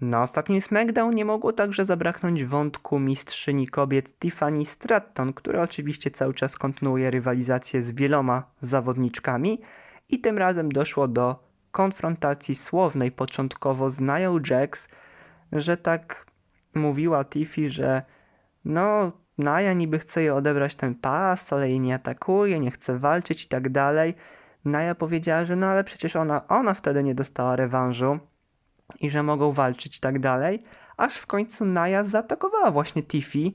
Na ostatnim SmackDown nie mogło także zabraknąć wątku mistrzyni kobiet Tiffany Stratton, która oczywiście cały czas kontynuuje rywalizację z wieloma zawodniczkami i tym razem doszło do konfrontacji słownej początkowo z Nia Jax, że tak mówiła Tiffy, że no Naja niby chce jej odebrać ten pas, ale jej nie atakuje, nie chce walczyć i tak dalej. Naja powiedziała, że no ale przecież ona, ona wtedy nie dostała rewanżu i że mogą walczyć i tak dalej, aż w końcu Naja zaatakowała właśnie Tiffy,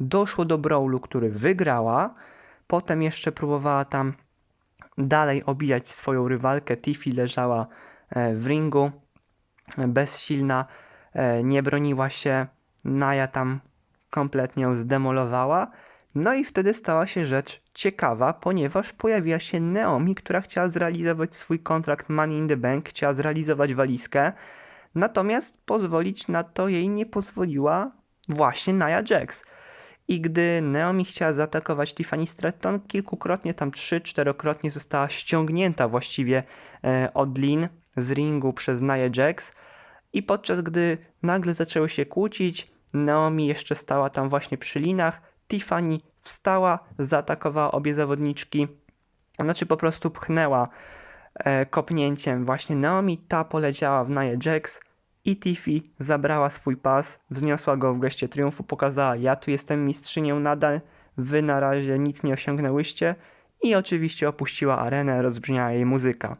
doszło do brawlu, który wygrała, potem jeszcze próbowała tam dalej obijać swoją rywalkę, Tiffy leżała e, w ringu, e, bezsilna, e, nie broniła się, Naja tam kompletnie ją zdemolowała, no i wtedy stała się rzecz ciekawa, ponieważ pojawiła się Naomi, która chciała zrealizować swój kontrakt Money in the Bank, chciała zrealizować walizkę, Natomiast pozwolić na to jej nie pozwoliła właśnie Nia Jax. I gdy Naomi chciała zaatakować Tiffany Stratton, kilkukrotnie, tam trzy, czterokrotnie została ściągnięta właściwie e, od Lin z ringu przez Nia Jax. I podczas gdy nagle zaczęły się kłócić, Naomi jeszcze stała tam właśnie przy linach, Tiffany wstała, zaatakowała obie zawodniczki, znaczy po prostu pchnęła kopnięciem właśnie Naomi, ta poleciała w Nia Jax i Tiffy zabrała swój pas, wzniosła go w geście triumfu, pokazała ja tu jestem mistrzynią nadal, wy na razie nic nie osiągnęłyście i oczywiście opuściła arenę, rozbrzmiała jej muzyka.